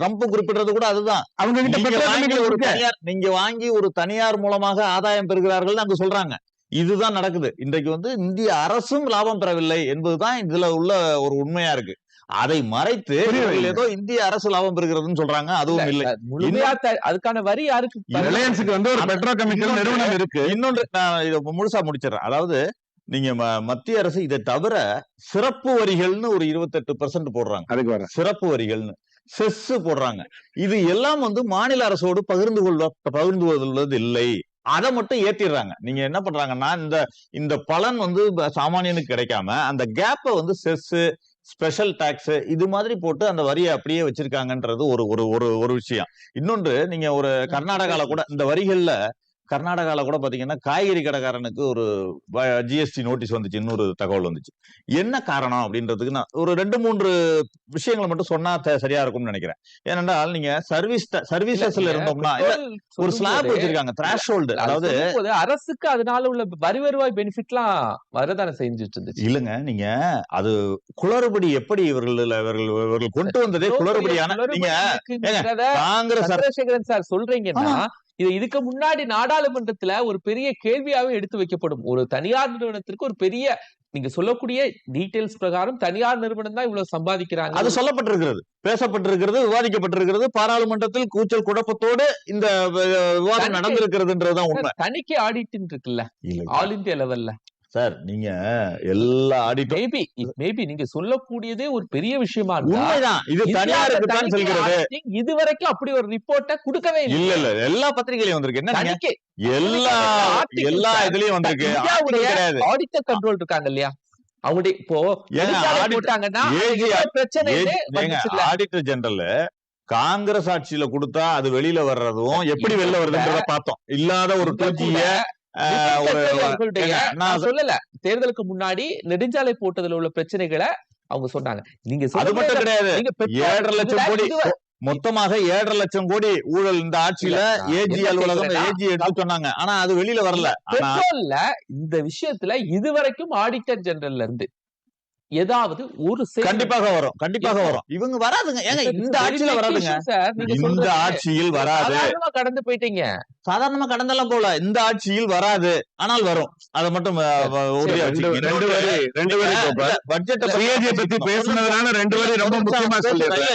ட்ரம்ப் குறிப்பிடுறது கூட அதுதான். அவங்க கிட்ட ஒரு. தனியார் நீங்க வாங்கி ஒரு தனியார் மூலமாக ஆதாயம் பெறுகிறார்கள் அங்க சொல்றாங்க. இதுதான் நடக்குது. இன்றைக்கு வந்து இந்திய அரசும் லாபம் பெறவில்லை என்பதுதான் இதுல உள்ள ஒரு உண்மையா இருக்கு. அதை மறைத்து. ஏதோ இந்திய அரசு லாபம் பெறுகிறதுன்னு சொல்றாங்க. அதுவும் இல்லை முழுமையா அதுக்கான வரி யாருக்கு ரிலையன்ஸுக்கு வந்து ஒரு பெட்ரோ கெமிக்கல் நிறுவனம் இருக்கு. இன்னொன்று நான் இதை முழுசா முடிச்சிடறேன். அதாவது நீங்க மத்திய அரசு இதை தவிர சிறப்பு வரிகள்னு ஒரு இருபத்தெட்டு பெர்சென்ட் போடுறாங்க. அதுக்கு வர சிறப்பு வரிகள்னு. செஸ் போடுறாங்க. இது எல்லாம் வந்து மாநில அரசோடு பகிர்ந்து கொள்ள பகிர்ந்து கொள்வது இல்லை. அதை மட்டும் ஏத்திடுறாங்க. நீங்க என்ன பண்றாங்கன்னா இந்த இந்த பலன் வந்து சாமானியனுக்கு கிடைக்காம அந்த கேப்பை வந்து செஸ் ஸ்பெஷல் டாக்ஸ் இது மாதிரி போட்டு அந்த வரியை அப்படியே வச்சிருக்காங்கன்றது ஒரு ஒரு ஒரு ஒரு விஷயம். இன்னொன்று நீங்க ஒரு கர்நாடகால கூட இந்த வரிகள்ல கர்நாடகால கூட பாத்தீங்கன்னா காய்கறி கடைக்காரனுக்கு ஒரு ஜிஎஸ்டி நோட்டீஸ் வந்துச்சு இன்னொரு தகவல் வந்துச்சு. என்ன காரணம் அப்படின்றதுக்கு நான் ஒரு ரெண்டு மூன்று விஷயங்களை மட்டும் சொன்னா சரியா இருக்கும்னு நினைக்கிறேன். ஏனென்றால் நீங்க சர்வீஸ் சர்வீசஸ்ல இருந்தோம்னா ஒரு ஸ்லாப் வச்சிருக்காங்க த்ராஷ் ஹோல்டு அதாவது அரசுக்கு அதனால உள்ள வரி வருவாய் பெனிஃபிட்லாம் வரதானே செஞ்சுட்டு இருந்துச்சு. இல்லங்க நீங்க அது குளறுபடி எப்படி இவர்கள் இவர்கள் இவர்கள் கொண்டு வந்ததே குளறுபடியான நீங்க காங்கிரஸ் சார் சொல்றீங்கன்னா இது இதுக்கு முன்னாடி நாடாளுமன்றத்துல ஒரு பெரிய கேள்வியாவே எடுத்து வைக்கப்படும். ஒரு தனியார் நிறுவனத்திற்கு ஒரு பெரிய நீங்க சொல்லக்கூடிய டீடைல்ஸ் பிரகாரம் தனியார் நிறுவனம் தான் இவ்வளவு சம்பாதிக்கிறாங்க. அது சொல்லப்பட்டிருக்கிறது. பேசப்பட்டிருக்கிறது விவாதிக்கப்பட்டிருக்கிறது பாராளுமன்றத்தில் கூச்சல் குழப்பத்தோடு இந்த விவாதம் நடந்திருக்கிறதுன்றதுதான் உண்மை. தணிக்கை ஆடிட் இருக்குல்ல. ஆல் இந்தியா லெவல்ல சார் நீங்க எல்லா ஆடிட்டும் மேபி மேபி நீங்க சொல்லக்கூடியதே ஒரு பெரிய விஷயமா உண்மைதான். இது தனியாருக்கு தான் தணிக்கை செல்கிறது. இதுவரைக்கும் அப்படி ஒரு ரிப்போர்ட்டை கொடுக்கவே இல்ல. இல்லை இல்ல எல்லா பத்திரிகையிலும் வந்திருக்கு. என்ன எல்லா எல்லா. இதுலயும் வந்திருக்கு. ஆடிட்டர் கண்ட்ரோல் இருக்காங்க இல்லையா? அவங்களுடைய இப்போ போட்டாங்கன்னா பிரச்சனை ஆடிட்டர் ஜெனரல் காங்கிரஸ் ஆட்சியில கொடுத்தா அது வெளியில வர்றதும் எப்படி வெளில வருதுன்றத பார்த்தோம். இல்லாத ஒரு டூஜிய நான் சொல்லல. தேர்தலுக்கு முன்னாடி நெடுஞ்சாலை போட்டதுல உள்ள பிரச்சனைகளை அவங்க சொன்னாங்க. நீங்க அது மட்டும் கிடையாது. ஏழரை லட்சம் கோடி மொத்தமாக ஏழரை லட்சம் கோடி ஊழல் இந்த ஆட்சியில ஏஜி அலுவலகம் ஏஜி எடுத்து சொன்னாங்க. ஆனா அது வெளியில வரல. இந்த விஷயத்துல இதுவரைக்கும் ஆடிட்டர் ஜெனரல்ல இருந்து ஏதாவது ஒரு கண்டிப்பாக வரும் கண்டிப்பாக? வரும். இவங்க வராதுங்க. ஏங்க இந்த ஆட்சியில வராதுங்க. இந்த ஆட்சியில் வராது. கடந்து போயிட்டீங்க. சாதாரணமா கடந்தெல்லாம் போல இந்த ஆட்சியில் வராது. ஆனால் வரும். அதை மட்டும் ரெண்டு சிஏஜி பத்தி பேசுனதுனால ரெண்டு வரி ரொம்ப முக்கியமா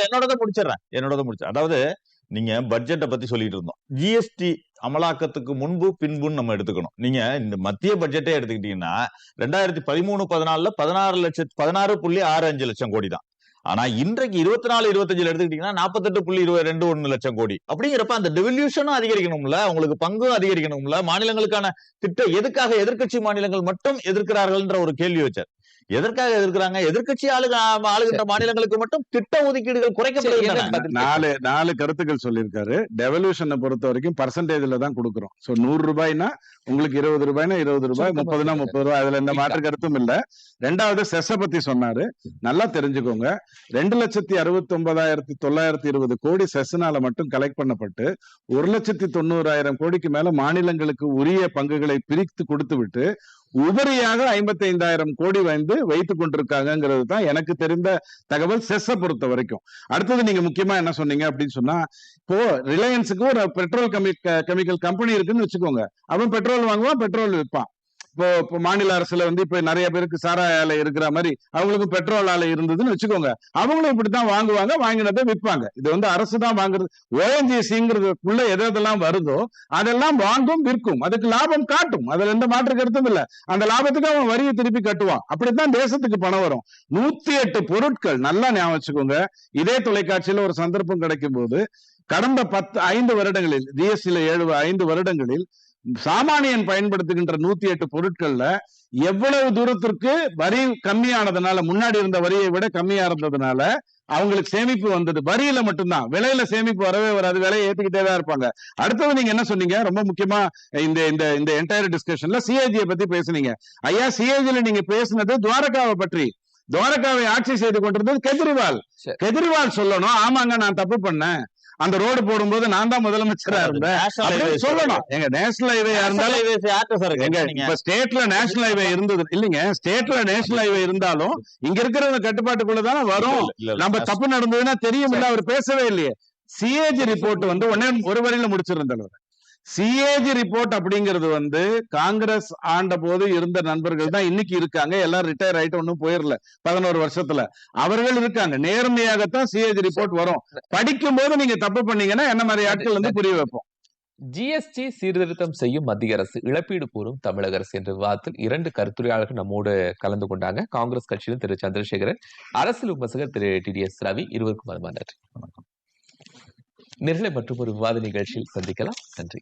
என்னோடத முடிச்சிடுறேன் என்னோடத முடிச்சு அதாவது நீங்க பட்ஜெட்டை பத்தி சொல்லிட்டு இருந்தோம். ஜிஎஸ்டி அமலாக்கத்துக்கு முன்பு பின்புன்னு நம்ம எடுத்துக்கணும். நீங்க இந்த மத்திய பட்ஜெட்டே எடுத்துக்கிட்டீங்கன்னா ரெண்டாயிரத்தி பதிமூணு பதினாலுல பதினாறு லட்சத்து பதினாறு புள்ளி ஆறு அஞ்சு லட்சம் கோடி தான். ஆனா இன்றைக்கு இருபத்தி நாலு இருபத்தஞ்சுல எடுத்துக்கிட்டீங்கன்னா நாற்பத்தெட்டு புள்ளி இருபது ரெண்டு ஒன்னு லட்சம் கோடி. அப்படிங்கிறப்ப அந்த டெவல்யூஷனும் அதிகரிக்கணும்ல? உங்களுக்கு பங்கும் அதிகரிக்கணும்ல? மாநிலங்களுக்கான திட்டம் எதுக்காக எதிர்க்கட்சி மாநிலங்கள் மட்டும் எதிர்க்கிறார்கள்ன்ற ஒரு கேள்வி வச்சார். எதற்காக எதிர்க்கிறாங்க? எதிர்க்கட்சி ஆளுக ஆளுகின்ற மாநிலங்களுக்கு மட்டும் திட்ட ஒதுக்கீடுகள் குறைக்கப்படுகின்றன. நாலு நாலு கருத்துக்கள் சொல்லியிருக்காரு. டெவல்யூஷனை பொறுத்த வரைக்கும் பர்சன்டேஜ்ல தான் கொடுக்குறோம். சோ நூறு ரூபாய்னா உங்களுக்கு இருபது ரூபாய்னா இருபது ரூபாய் முப்பதுனா. முப்பது ரூபாய். அதுல எந்த மாற்று கருத்தும் இல்ல. ரெண்டாவது செஸ்ஸ பத்தி சொன்னாரு. நல்லா தெரிஞ்சுக்கோங்க. ரெண்டு லட்சத்தி அறுபத்தி ஒன்பதாயிரத்தி தொள்ளாயிரத்தி இருபது கோடி செஸ்னால மட்டும் கலெக்ட் பண்ணப்பட்டு ஒரு லட்சத்தி தொண்ணூறாயிரம் கோடிக்கு மேல மாநிலங்களுக்கு உரிய பங்குகளை பிரித்து கொடுத்து விட்டு உபரியாக ஐம்பத்தி ஐந்தாயிரம் கோடி வந்து வைத்துக் கொண்டிருக்காங்கிறது தான் எனக்கு தெரிந்த தகவல் செஸ்ஸை பொறுத்த வரைக்கும். அடுத்தது நீங்க முக்கியமா என்ன சொன்னீங்க அப்படின்னு சொன்னா இப்போ ரிலையன்ஸுக்கு ஒரு பெட்ரோல் கெமிக்கல் கம்பெனி இருக்குன்னு வச்சுக்கோங்க. அவன் பெட்ரோல் வாங்குவான் பெட்ரோல் விற்பான். இப்போ இப்போ மாநில அரசுல வந்து இப்ப நிறைய பேருக்கு சாராய ஆலை இருக்கிற மாதிரி அவங்களுக்கும் பெட்ரோல் ஆலை இருந்ததுன்னு வச்சுக்கோங்க. அவங்களும் இப்படித்தான் வாங்குவாங்க வாங்கினதை விற்பாங்க. இது வந்து அரசு தான் வாங்குறது. ஓஎன்ஜிசிங்கிறதுக்குள்ள எது எதெல்லாம் வருதோ அதெல்லாம் வாங்கும் விற்கும். அதுக்கு லாபம் காட்டும். அதுல எந்த மாற்று கருத்தும் இல்ல. அந்த லாபத்துக்கு அவன் வரியை திருப்பி கட்டுவான். அப்படித்தான் தேசத்துக்கு பணம் வரும். நூத்தி எட்டு பொருட்கள் நல்லா ஞாபகம் வச்சுக்கோங்க. இதே தொலைக்காட்சியில ஒரு சந்தர்ப்பம் கிடைக்கும் போது கடந்த பத்து ஐந்து வருடங்களில் ஜிஎஸ்டில ஏழு ஐந்து வருடங்களில் சாமானியன் பயன்படுத்துகின்ற நூத்தி எட்டு பொருட்கள்ல எவ்வளவு தூரத்திற்கு வரி கம்மியானதுனால முன்னாடி இருந்த வரியை விட கம்மியா இருந்ததுனால அவங்களுக்கு சேமிப்பு வந்தது. வரியில மட்டும்தான். விலையில சேமிப்பு வரவே வராது. விலையை ஏத்துக்கிட்டே தான் இருப்பாங்க. அடுத்தது நீங்க என்ன சொன்னீங்க? ரொம்ப முக்கியமா இந்த இந்த இந்த என்டையர் டிஸ்கஷன்ல சிஏஜியை பத்தி பேசுனீங்க. ஐயா சிஏஜில நீங்க பேசுனது துவாரகாவை பற்றி. துவாரகாவை ஆட்சி செய்து கொண்டிருந்தது கெஜ்ரிவால். கெஜ்ரிவால் சொல்லணும். ஆமாங்க நான் தப்பு பண்ணேன். அந்த ரோடு போடும்போது நான் தான் முதலமைச்சரா இருந்தேன். சொல்லணும். எங்க நேஷனல் ஹைவேயா National இருந்தாலும் எங்க? இப்ப ஸ்டேட்ல நேஷனல் ஹைவே இருந்தது. இல்லைங்க ஸ்டேட்ல நேஷனல் ஹைவே இருந்தாலும் இங்க இருக்கிற கட்டுப்பாட்டுக்குள்ள தானே வரும். நம்ம தப்பு நடந்ததுன்னா தெரியும் இல்ல அவர் பேசவே இல்லையே. சிஏஜி ரிப்போர்ட் வந்து உடனே ஒரு வரியில முடிச்சிருந்தவர். சிஏஜி ரிப்போர்ட் அப்படிங்கிறது வந்து காங்கிரஸ் ஆண்ட போது இருந்த நண்பர்கள் தான் இன்னைக்கு இருக்காங்க. எல்லாம் ரிட்டையர் ஆயிட்டு ஒன்னும் போயிடல பதினோரு வருஷத்துல. அவர்கள் இருக்காங்க. நேர்மையாகத்தான் சிஏஜி ரிப்போர்ட் வரும். படிக்கும் போது நீங்க தப்பு பண்ணீங்கன்னா என்ன மாதிரி ஆட்கள் வந்து புரிய வைப்போம். ஜிஎஸ்டி சீர்திருத்தம் செய்யும் மத்திய அரசு இழப்பீடு கூறும் தமிழக அரசு என்ற விவாதத்தில் இரண்டு கருத்துரையாளர்கள் நம்மோடு கலந்து கொண்டாங்க. காங்கிரஸ் கட்சியின் திரு. சந்திரசேகரன் அரசியல் விமர்சகர் திரு. டி. டி. எஸ். ரவி இருவருக்கும் நன்றி. நேர்களை மற்றும் ஒரு விவாத நிகழ்ச்சியில் சந்திக்கலாம். நன்றி.